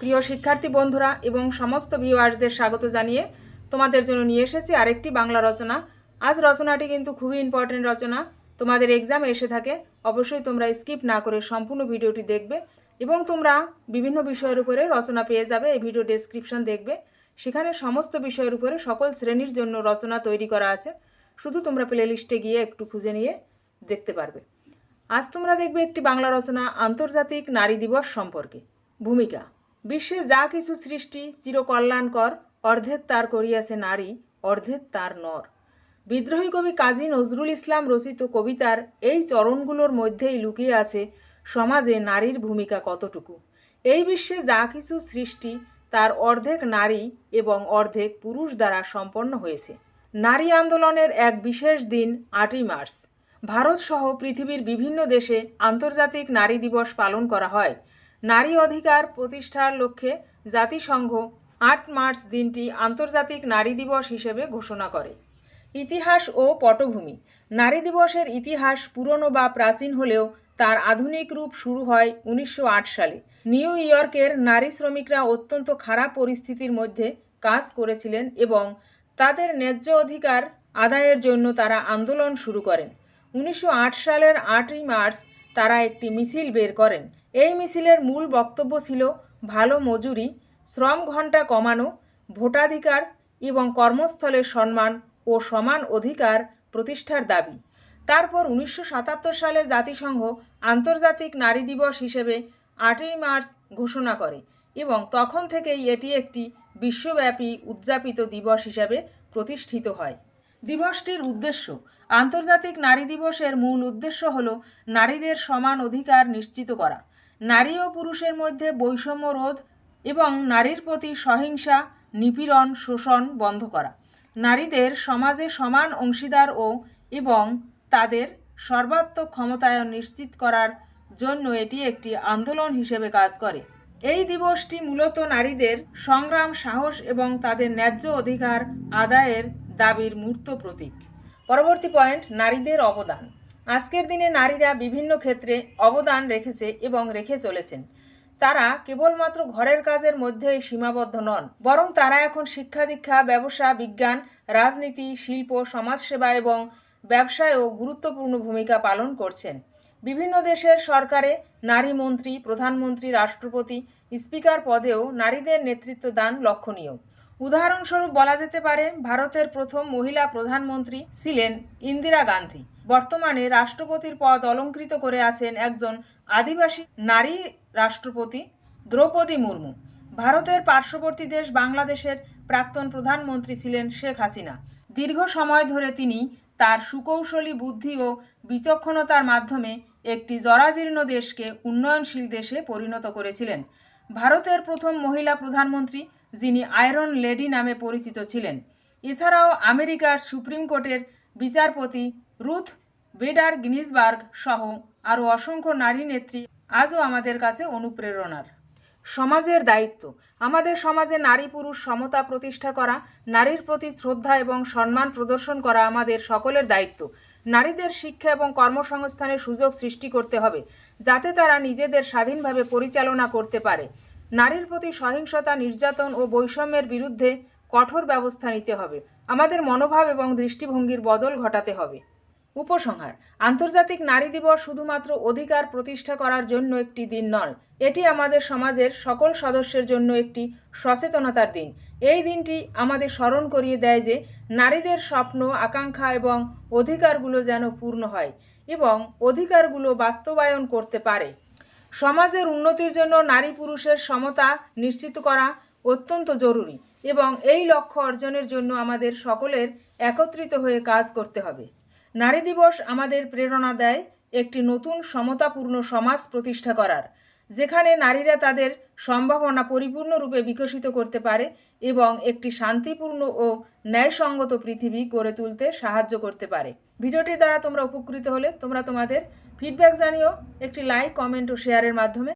প্রিয় শিক্ষার্থী বন্ধুরা এবং সমস্ত ভিউয়ার্সদের স্বাগত জানিয়ে তোমাদের জন্য নিয়ে এসেছি আরেকটি বাংলা রচনা। আজ রচনাটি কিন্তু খুবই ইম্পর্টেন্ট রচনা। তোমাদের এক্সাম এসে থাকে, অবশ্যই তোমরা স্কিপ না করে সম্পূর্ণ ভিডিওটি দেখবে এবং তোমরা বিভিন্ন বিষয়ের উপরে রচনা পেয়ে যাবে, এই ভিডিও ডেসক্রিপশন দেখবে। সেখানে সমস্ত বিষয়ের উপরে সকল শ্রেণির জন্য রচনা তৈরি করা আছে। শুধু তোমরা প্লে লিস্টে গিয়ে একটু খুঁজে নিয়ে দেখতে পারবে। আজ তোমরা দেখবে একটি বাংলা রচনা, আন্তর্জাতিক নারী দিবস সম্পর্কে। ভূমিকা। বিশ্বে যা কিছু সৃষ্টি চিরকল্যাণকর, অর্ধেক তার করিয়াছে নারী, অর্ধেক তার নর। বিদ্রোহী কবি কাজী নজরুল ইসলাম রচিত কবিতার এই চরণগুলোর মধ্যেই লুকিয়ে আছে সমাজে নারীর ভূমিকা কতটুকু। এই বিশ্বে যা কিছু সৃষ্টি, তার অর্ধেক নারী এবং অর্ধেক পুরুষ দ্বারা সম্পন্ন হয়েছে। নারী আন্দোলনের এক বিশেষ দিন, আটই মার্চ। ভারতসহ পৃথিবীর বিভিন্ন দেশে আন্তর্জাতিক নারী দিবস পালন করা হয়। নারী অধিকার প্রতিষ্ঠার লক্ষ্যে জাতিসংঘ আট মার্চ দিনটি আন্তর্জাতিক নারী দিবস হিসেবে ঘোষণা করে। ইতিহাস ও পটভূমি। নারী দিবসের ইতিহাস পুরনো বা প্রাচীন হলেও তার আধুনিক রূপ শুরু হয় উনিশশো আট সালে। নিউ ইয়র্কের নারী শ্রমিকরা অত্যন্ত খারাপ পরিস্থিতির মধ্যে কাজ করেছিলেন এবং তাদের ন্যায্য অধিকার আদায়ের জন্য তারা আন্দোলন শুরু করেন। উনিশশো আট সালের আটই মার্চ তারা একটি মিছিল বের করেন। এই মিছিলের মূল বক্তব্য ছিল ভালো মজুরি, শ্রম ঘণ্টা কমানো, ভোটাধিকার এবং কর্মস্থলের সম্মান ও সমান অধিকার প্রতিষ্ঠার দাবি। তারপর উনিশশো সাতাত্তর সালে জাতিসংঘ আন্তর্জাতিক নারী দিবস হিসেবে আটই মার্চ ঘোষণা করে এবং তখন থেকেই এটি একটি বিশ্বব্যাপী উদযাপিত দিবস হিসাবে প্রতিষ্ঠিত হয়। দিবসটির উদ্দেশ্য আন্তর্জাতিক নারী দিবসের মূল উদ্দেশ্য হল নারীদের সমান অধিকার নিশ্চিত করা। নারী ও পুরুষের মধ্যে বৈষম্য রোধ এবং নারীর প্রতি সহিংসা, নিপীড়ন, শোষণ বন্ধ করা। নারীদের সমাজে সমান অংশীদার ও এবং তাদের সর্বাত্মক ক্ষমতায়ন নিশ্চিত করার জন্য এটি একটি আন্দোলন হিসেবে কাজ করে। এই দিবসটি মূলত নারীদের সংগ্রাম, সাহস এবং তাদের ন্যায্য অধিকার আদায়ের দাবির মূর্ত প্রতীক। পরবর্তী পয়েন্ট, নারীদের অবদান। আজকের দিনে নারীরা বিভিন্ন ক্ষেত্রে অবদান রেখেছে এবং রেখে চলেছেন। তারা কেবলমাত্র ঘরের কাজের মধ্যেই সীমাবদ্ধ নন, বরং তারা এখন শিক্ষা দীক্ষা, ব্যবসা, বিজ্ঞান, রাজনীতি, শিল্প, সমাজসেবা এবং ব্যবসায়ও গুরুত্বপূর্ণ ভূমিকা পালন করছেন। বিভিন্ন দেশের সরকারে নারী মন্ত্রী, প্রধানমন্ত্রী, রাষ্ট্রপতি, স্পিকার পদেও নারীদের নেতৃত্ব দান লক্ষণীয়। উদাহরণস্বরূপ বলা যেতে পারে, ভারতের প্রথম মহিলা প্রধানমন্ত্রী ছিলেন ইন্দিরা গান্ধী। বর্তমানে রাষ্ট্রপতির পদ অলঙ্কৃত করে আছেন একজন আদিবাসী নারী রাষ্ট্রপতি দ্রৌপদী মুর্মু। ভারতের পার্শ্ববর্তী দেশ বাংলাদেশের প্রাক্তন প্রধানমন্ত্রী ছিলেন শেখ হাসিনা। দীর্ঘ সময় ধরে তিনি তার সুকৌশলী বুদ্ধি ও বিচক্ষণতার মাধ্যমে একটি জরাজীর্ণ দেশকে উন্নয়নশীল দেশে পরিণত করেছিলেন। ভারতের প্রথম মহিলা প্রধানমন্ত্রী, যিনি আয়রন লেডি নামে পরিচিত ছিলেন। এছাড়াও আমেরিকার সুপ্রিম কোর্টের বিচারপতি রুথ বেডার গিনিসবার্গ সহ আরও অসংখ্য নারী নেত্রী আজও আমাদের কাছে অনুপ্রেরণার। সমাজের দায়িত্ব। আমাদের সমাজে নারী পুরুষ সমতা প্রতিষ্ঠা করা, নারীর প্রতি শ্রদ্ধা এবং সম্মান প্রদর্শন করা আমাদের সকলের দায়িত্ব। নারীদের শিক্ষা এবং কর্মসংস্থানের সুযোগ সৃষ্টি করতে হবে, যাতে তারা নিজেদের স্বাধীনভাবে পরিচালনা করতে পারে। নারীর প্রতি সহিংসতা, নির্যাতন ও বৈষম্যের বিরুদ্ধে কঠোর ব্যবস্থা নিতে হবে। আমাদের মনোভাব এবং দৃষ্টিভঙ্গির বদল ঘটাতে হবে। উপসংহার, আন্তর্জাতিক নারী দিবস শুধুমাত্র অধিকার প্রতিষ্ঠা করার জন্য একটি দিন নয়, এটি আমাদের সমাজের সকল সদস্যের জন্য একটি সচেতনতার দিন। এই দিনটি আমাদের স্মরণ করিয়ে দেয় যে নারীদের স্বপ্ন, আকাঙ্ক্ষা এবং অধিকারগুলো যেন পূর্ণ হয় এবং অধিকারগুলো বাস্তবায়ন করতে পারে। সমাজের উন্নতির জন্য নারী পুরুষের সমতা নিশ্চিত করা অত্যন্ত জরুরি। এবং এই লক্ষ্য অর্জনের জন্য আমাদের সকলের একত্রিত হয়ে কাজ করতে হবে। নারী দিবস আমাদের প্রেরণা দেয় একটি নতুন সমতাপূর্ণ সমাজ প্রতিষ্ঠা করার, যেখানে নারীরা তাদের সম্ভাবনা পরিপূর্ণরূপে বিকশিত করতে পারে এবং একটি শান্তিপূর্ণ ও ন্যায়সঙ্গত পৃথিবী গড়ে তুলতে সাহায্য করতে পারে। ভিডিওটি দ্বারা তোমরা উপকৃত হলে তোমরা তোমাদের ফিডব্যাক জানিও, একটি লাইক কমেন্ট ও শেয়ারের মাধ্যমে।